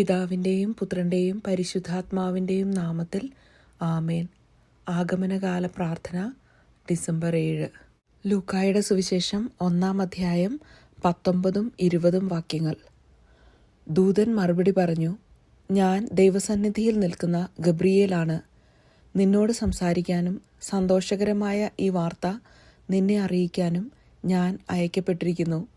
പിതാവിന്റെയും പുത്രന്റെയും പരിശുദ്ധാത്മാവിന്റെയും നാമത്തിൽ ആമേൻ. ആഗമനകാല പ്രാർത്ഥന ഡിസംബർ ഏഴ്. ലൂക്കായുടെ സുവിശേഷം ഒന്നാം അധ്യായം പത്തൊമ്പതും ഇരുപതും വാക്യങ്ങൾ. ദൂതൻ മറുപടി പറഞ്ഞു ഞാൻ ദൈവസന്നിധിയിൽ നിൽക്കുന്ന ഗബ്രിയേലാണ്. നിന്നോട് സംസാരിക്കാനും സന്തോഷകരമായ ഈ വാർത്ത നിന്നെ അറിയിക്കാനും ഞാൻ അയക്കപ്പെട്ടിരിക്കുന്നു.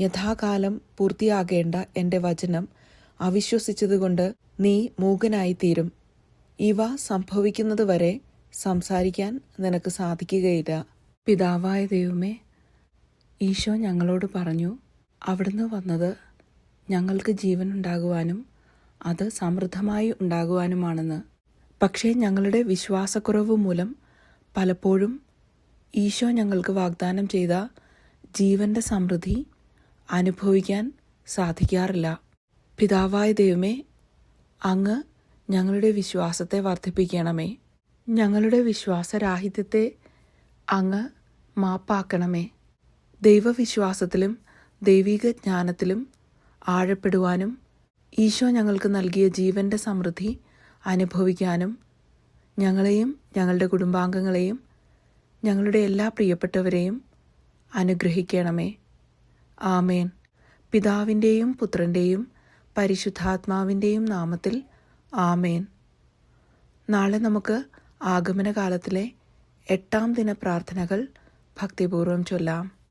യഥാകാലം പൂർത്തിയാകേണ്ട എന്റെ വചനം അവിശ്വസിച്ചതുകൊണ്ട് നീ മൂകനായിത്തീരും. ഇവ സംഭവിക്കുന്നതുവരെ സംസാരിക്കാൻ നിനക്ക് സാധിക്കുകയില്ല. പിതാവായ ദൈവമേ ഈശോ ഞങ്ങളോട് പറഞ്ഞു അവിടുന്ന് വന്നത് ഞങ്ങൾക്ക് ജീവൻ ഉണ്ടാകുവാനും അത് സമൃദ്ധമായി ഉണ്ടാകുവാനുമാണെന്ന്. പക്ഷേ ഞങ്ങളുടെ വിശ്വാസക്കുറവ് മൂലം പലപ്പോഴും ഈശോ ഞങ്ങൾക്ക് വാഗ്ദാനം ചെയ്ത ജീവന്റെ സമൃദ്ധി അനുഭവിക്കാൻ സാധിക്കാറില്ല. പിതാവായ ദൈവമേ അങ്ങ് ഞങ്ങളുടെ വിശ്വാസത്തെ വർദ്ധിപ്പിക്കണമേ. ഞങ്ങളുടെ വിശ്വാസരാഹിത്യത്തെ അങ്ങ് മാപ്പാക്കണമേ. ദൈവവിശ്വാസത്തിലും ദൈവിക ജ്ഞാനത്തിലും ആഴപ്പെടുവാനും ഈശോ ഞങ്ങൾക്ക് നൽകിയ ജീവന്റെ സമൃദ്ധി അനുഭവിക്കാനും ഞങ്ങളെയും ഞങ്ങളുടെ കുടുംബാംഗങ്ങളെയും ഞങ്ങളുടെ എല്ലാ പ്രിയപ്പെട്ടവരെയും അനുഗ്രഹിക്കണമേ. ആമേൻ. പിതാവിന്റെയും പുത്രന്റെയും പരിശുദ്ധാത്മാവിന്റെയും നാമത്തിൽ ആമേൻ. നാളെ നമുക്ക് ആഗമനകാലത്തിലെ എട്ടാം ദിന പ്രാർത്ഥനകൾ ഭക്തിപൂർവം ചൊല്ലാം.